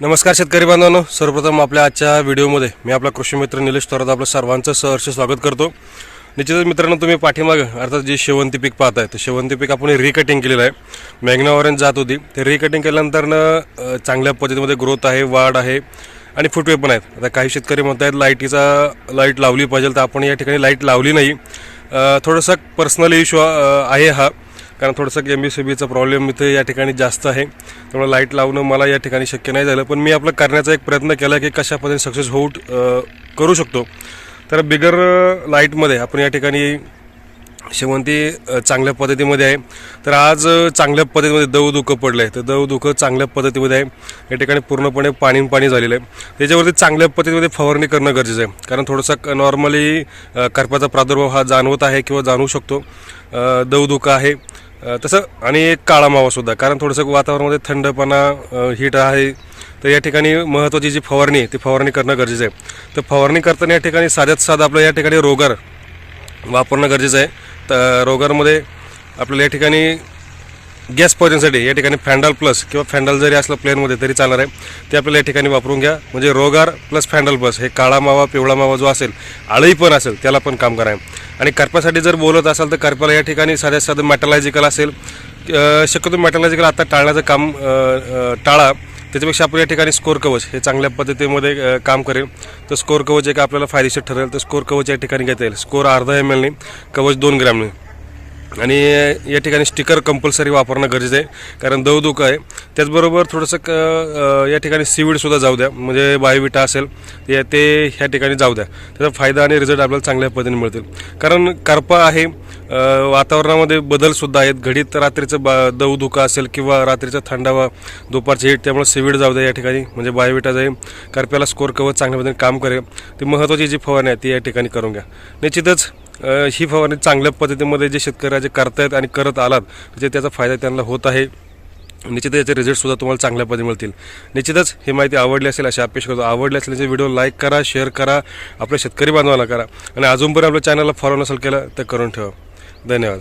नमस्कार शेतकरी बांधवांनो. सर्वप्रथम आपल्या आजच्या व्हिडिओमध्ये मी आपला कृषी मित्र निलेश थोरात आपलं सर्वांचं सहर्ष स्वागत करतो. निश्चितच मित्रांनो तुम्ही पाठीमागं अर्थात जे शेवंती पीक पाहताय तर शेवंती पीक आपण रिकटिंग केलेलं आहे. मॅग्नावरून जात होती. ते रिकटिंग केल्यानंतरनं चांगल्या पद्धतीमध्ये ग्रोथ आहे वाढ आहे आणि फुटवे पण आहेत. आता काही शेतकरी म्हणत आहेत लाईटीचा लाइट लावली पाहिजे तर आपण या ठिकाणी लाइट लावली नाही. थोडंसं पर्सनल इश्यू आहे हा. कारण थोडंसं एम बी सी बीचा प्रॉब्लेम इथे या ठिकाणी जास्त आहे. त्यामुळे लाइट लावणं मला या ठिकाणी शक्य नाही झालं. पण मी आपलं करण्याचा एक प्रयत्न केला की कशा पद्धतीने सक्सेस होऊ करू शकतो. तर बिगर लाईटमध्ये आपण या ठिकाणी शेवंती चांगल्या पद्धतीमध्ये आहे. तर आज चांगल्या पद्धतीमध्ये दव दुखं पडलं आहे तर दव धुकं चांगल्या पद्धतीमध्ये आहे. या ठिकाणी पूर्णपणे पाणी पाणी झालेलं आहे. त्याच्यावरती चांगल्या पद्धतीमध्ये फवारणी करणं गरजेचं आहे. कारण थोडंसं नॉर्मली करपाचा प्रादुर्भाव हा जाणवत आहे किंवा जाणवू शकतो. दव दुखं आहे. तसं आणि एक काळा मावा सुद्धा कारण थोडंसं वातावरणामध्ये थंडपणा हीट आहे तर या ठिकाणी महत्त्वाची जी फवारणी आहे ती फवारणी करणं गरजेचं आहे. तर फवारणी करताना या ठिकाणी साध्यात साधं आपलं या ठिकाणी रोगर वापरणं गरजेचं आहे. तर रोगरमध्ये आपल्याला या ठिकाणी गॅस पॉजनसाठी या ठिकाणी फॅन्डल प्लस किंवा फॅन्डल जरी असलं प्लेनमध्ये तरी चालणार आहे. ते आपल्याला या ठिकाणी वापरून घ्या. म्हणजे रोगार प्लस फॅन्डल प्लस हे काळा मावा पिवळा मावा जो असेल आळी पण असेल त्याला पण काम करा. आणि करप्यासाठी जर बोलत असाल तर करप्याला या ठिकाणी साध्या साधं मॅटलायजिकल असेल शक्यतो मॅटलायजिकल आता टाळण्याचं काम टाळा. त्याच्यापेक्षा आपण या ठिकाणी स्कोर कवच हे चांगल्या पद्धतीमध्ये काम करेल. तर स्कोर कवच एक आपल्याला फायदेशीर ठरेल. तर स्कोर कवच या ठिकाणी घेता येईल. स्कोर अर्धा एम एलने कवच दोन ग्रॅमने. आणि या ठिकाणी स्टिकर कंपल्सरी वापरणं गरजेचं आहे. कारण दवदुख आहे. त्याचबरोबर थोडंसं क या ठिकाणी सीवीडसुद्धा जाऊ द्या. म्हणजे बायोविटा असेल ते ते ह्या ठिकाणी जाऊ द्या. त्याचा फायदा आणि रिझल्ट आपल्याला चांगल्या पद्धतीने मिळतील. कारण करपा आहे वातावरणामध्ये बदलसुद्धा आहेत. घडीत रात्रीचं बा दवधुका असेल किंवा रात्रीचा थंडावा दुपारची हीट त्यामुळे सीवीड जाऊ द्या या ठिकाणी. म्हणजे बायोविटा जाईल करप्याला स्कोर कवच चांगल्या पद्धतीने काम करेल. ती महत्त्वाची जी फवारणी आहे ती या ठिकाणी करून घ्या. निश्चितच ही फवारणी चांगल्या पद्धतीमध्ये जे शेतकऱ्या जे करतायत आणि करत आलात म्हणजे त्याचा फायदा त्यांना होत आहे. निश्चितच याचे रिझल्टसुद्धा तुम्हाला चांगल्या पद्धती मिळतील. निश्चितच ही माहिती आवडली असेल अशी अपेक्षा करतो. आवडली असेल याचे व्हिडिओ लाईक करा शेअर करा आपल्या शेतकरी बांधवाला करा. आणि अजूनपर्यंत आपल्या चॅनलला फॉलो नसेल केलं तर करून ठेवा. धन्यवाद.